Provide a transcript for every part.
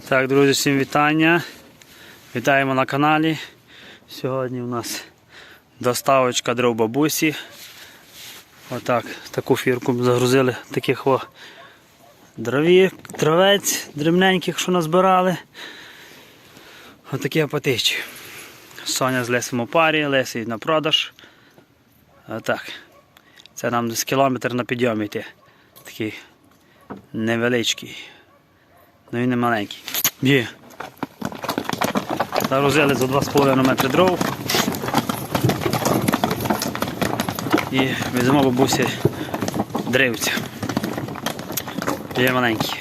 Так, друзі, всім вітання. Вітаємо на каналі. Сьогодні у нас доставочка дров бабусі. Отак, таку фірку загрузили таких о дрові, дровець дрібненьких, що назбирали. Отакі апатичі. Соня з Лесем у парі, Лесі на продаж. Отак. Це нам десь кілометр на підйомі йти. Такий невеличкий. Ну він не маленький. Є. Загрузили за 2,5 метри дров. І веземо бабусі дривця. Є маленькі.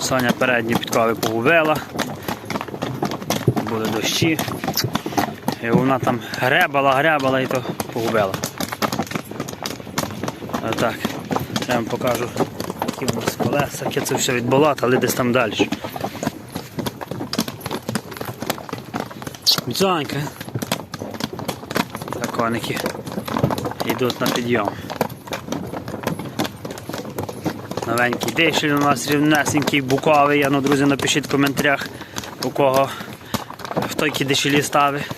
Соня передні підкови погубила. Були дощі. І вона там гребала, гребала і то погубила. Отак. Я вам покажу, які у нас колеса, яке це все від але десь там далі. Дзонька. Так, йдуть на підйом. Новенький дишель у нас рівнесенький, буковий. А ну, друзі, напишіть в коментарях, у кого хто які дешелі ставить.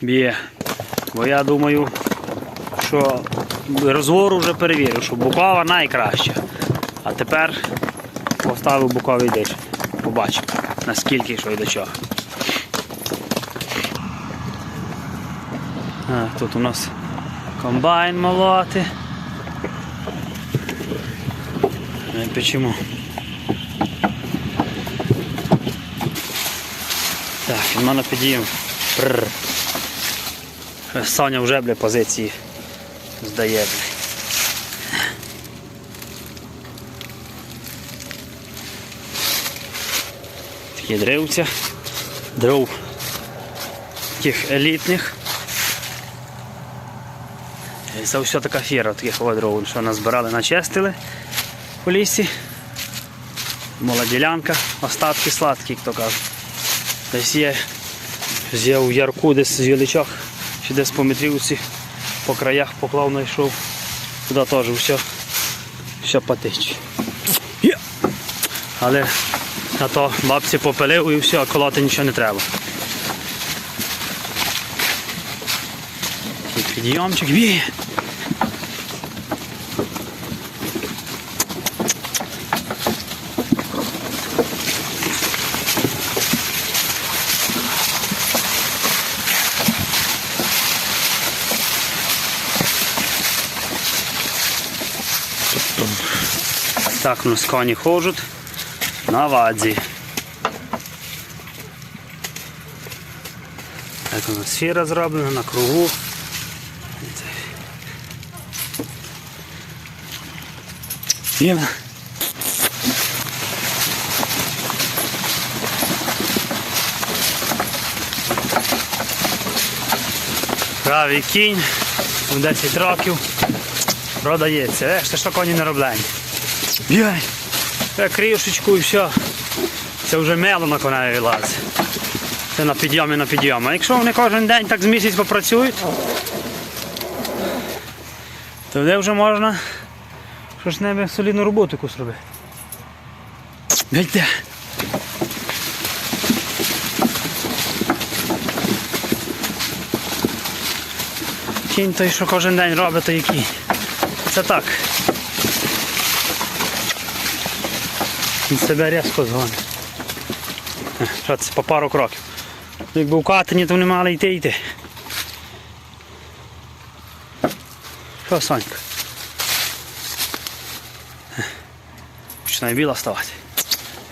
Б'є. Бо я думаю, що розвору вже перевірив, що букова найкраща. А тепер поставив буковий диш. Побачимо, наскільки що і до чого. А, тут у нас комбайн молоти. Не почему. Так, він мене під'їм. Прррр. Соня вже бля позиції здає. Такі дривця. Дров таких елітних. І Це все така фіра таких дров, що назбирали, начистили по лісі. Мола ділянка, остатки сладкі, як то кажуть. Десь є, є у ярку, десь з яличок, чи десь по метрівці, по краях поклав знайшов. Туди теж все, все потече. Але на то бабці попилив і все, а колоти нічого не треба. Такий підйомчик. Так у нас коні ходжуть на вадзі. Так у нас сфера зроблена на кругу. Є. Правий кінь, в 10 років. Продається. Це що коні не роблені. Це кришечку і все. Це вже мело на коневі лазить. Це на підйомі на підйом. А якщо вони кожен день так з місяць попрацюють, то де вже можна що ж з ними солідну роботу якусь робити. Гайте. Кінь той, що кожен день робить, то який. Це так. Він себе різко згонить. Це по пару кроків. Якби в катині, то вони мали йти йти. Що, Сонька? Починає біла ставати.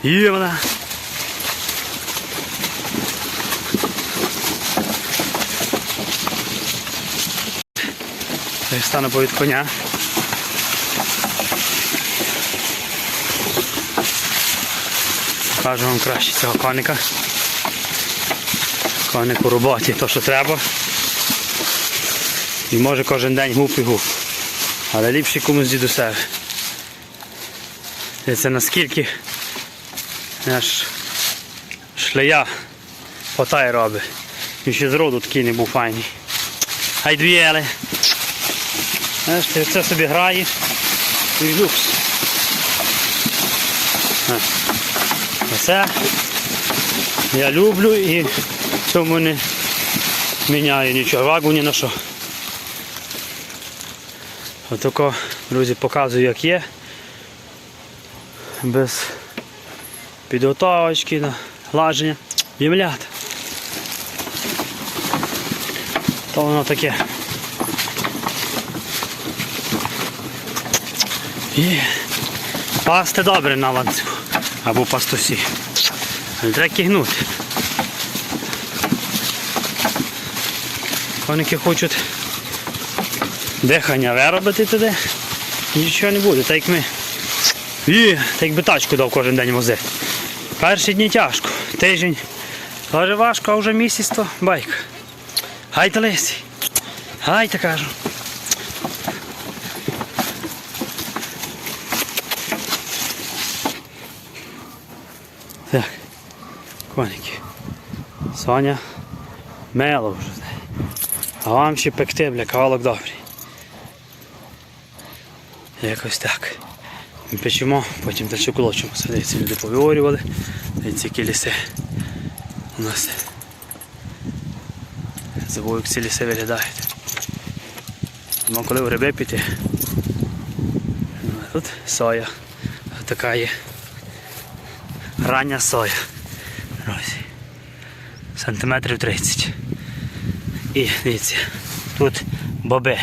Є вона. Стану повід коня. Покажу вам краще цього коника. Коник у роботі, то що треба. І може кожен день гуп і гуп. Але ліпше комусь дідусеві. Це наскільки наш шлея потай робить. Він ще зроду такий не був файний. Ай двієли. Знаєш, ти це собі грає і люкс. Це я люблю і в цьому не міняю нічого. Вагу ні на що. Отако, друзі, показую, як є. Без підготовочки, глаження. Ємлят. То воно таке. Є. Пасти добре на ланцюгу. Або пастусі. Не треба кигнути. Коники хочуть дихання виробити туди. Нічого не буде, так як ми. Є, так якби тачку дав кожен день возити. Перші дні тяжко. Тиждень теж важко, а вже місяць то байка. Гайте лисі. Гайте кажу. Коники. Соня мело вже. А вам ще пекти, бля, кавалок добрий. Якось так. Ми печемо, потім далі колочимо. Дивіться, люди повиорювали. Дивіться, які ліси у нас. Забув, ці ліси виглядають. Ну, коли в гриби піти. Тут соя. Така є. Рання соя. Друзі. Сантиметрів 30. І дивіться, тут боби.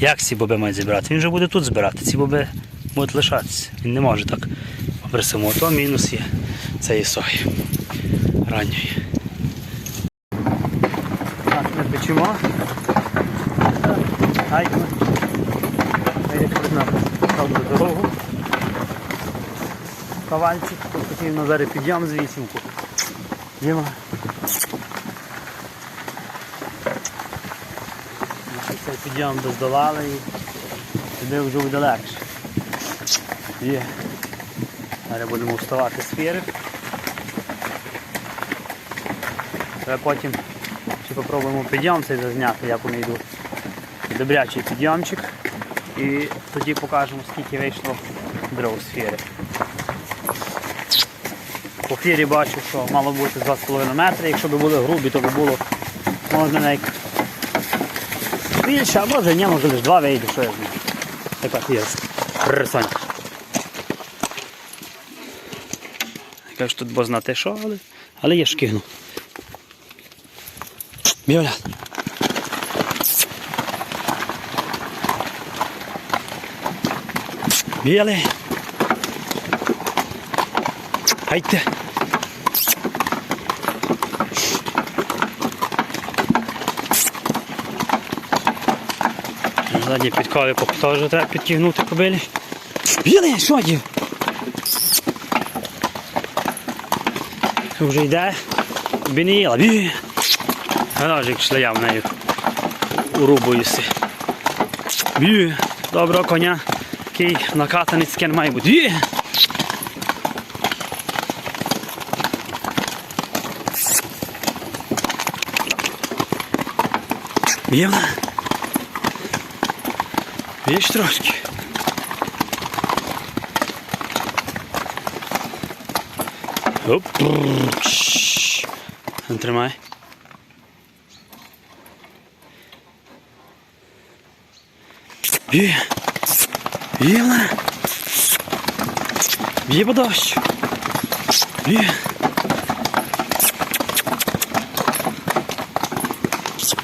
Як ці боби мають зібрати? Він вже буде тут збирати. Ці боби будуть лишатися. Він не може так самого. То мінус є цієї сої. Ранньої. Так, ми печемо. Гайко. На правду дорогу. Ковальчик, тут потрібно зараз підйом з вісімку. Діма. Цей підйом доздолали і туди вже буде легше. Є. Зараз будемо вставати з фіри. Потім ще попробуємо підйом цей зазняти, як вони йдуть. Добрячий підйомчик. І тоді покажемо скільки вийшло дров з фіри. По фірі бачу, що мало бути 2,5 метри. Якщо б були грубі, то б було можна навіть більше, а може ні, може лише два вийде, що я знаю. Така фіра. Рисонь. Кажу, тут бо знати що, але, але я шкігну. Біоля. Білий. Гайте. Задні підкові теж треба підтягнути кобилі. Білий, що є? Вже йде. Тобі не їла. Бі. Гаражик шлея в неї. Урубуюся. Бі. Доброго коня. Який накатаний скен має бути. Бі. Є вона? Є ж трошки. Оп. Чш. Ну, Тримай. Є. Є вона. Є по дощ. Є.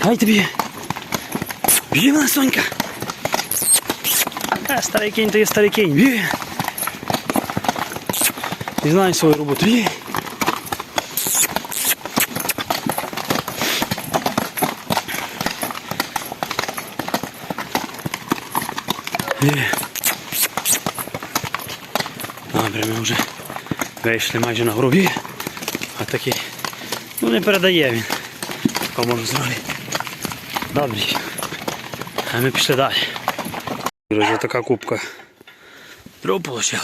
Ай тобі. Є вона, Сонька. Е, старий кінь, то є старий кінь. Є. Не знаю свою роботу. Є. Добре, ми вже вийшли майже на грубі. А такий, ну не передає він. Такому зробити. Добре. А ми пішли далі. Друзі, така кубка. Дров вийшло.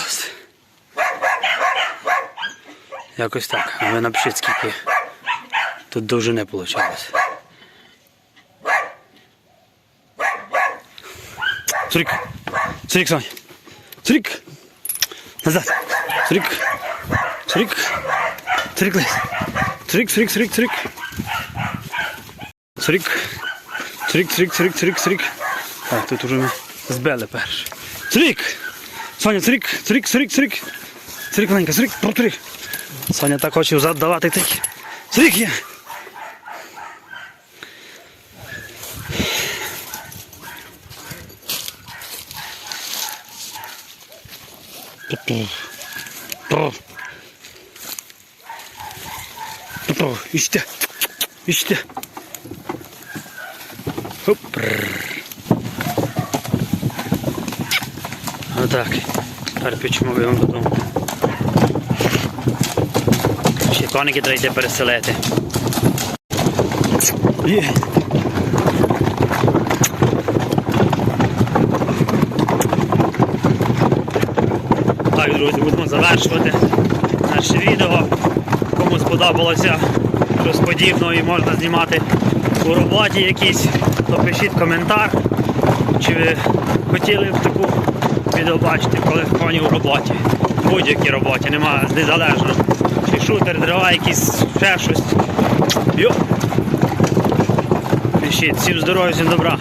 Якось так. А ви напишіть, скільки тут довжини вийшло. Цурик. Цурик, Сонь. Цурик. Назад. Трик. Трик. Трик. Трик, трик, трик, трик. Трик. Трик, трик, трик, трик, трик. Так, тут уже збили перш. Трик! Соня, трик, трик, трик, трик. Трик, маленька, трик, про трик. Соня так хоче взад давати трик. Трик є. İşte. İşte. Хоп. Отак. Тепер його додому. Ще коники треба йти переселити. Є. Так, друзі, будемо завершувати наше відео. Кому сподобалося щось подібного і можна знімати у роботі якісь, то пишіть коментар, чи ви хотіли б таку відео бачити, коли коні у роботі. В будь-якій роботі, немає незалежно. Чи шутер, дрова, якісь ще щось. Йо. Пишіть, всім здоров'я, всім добра.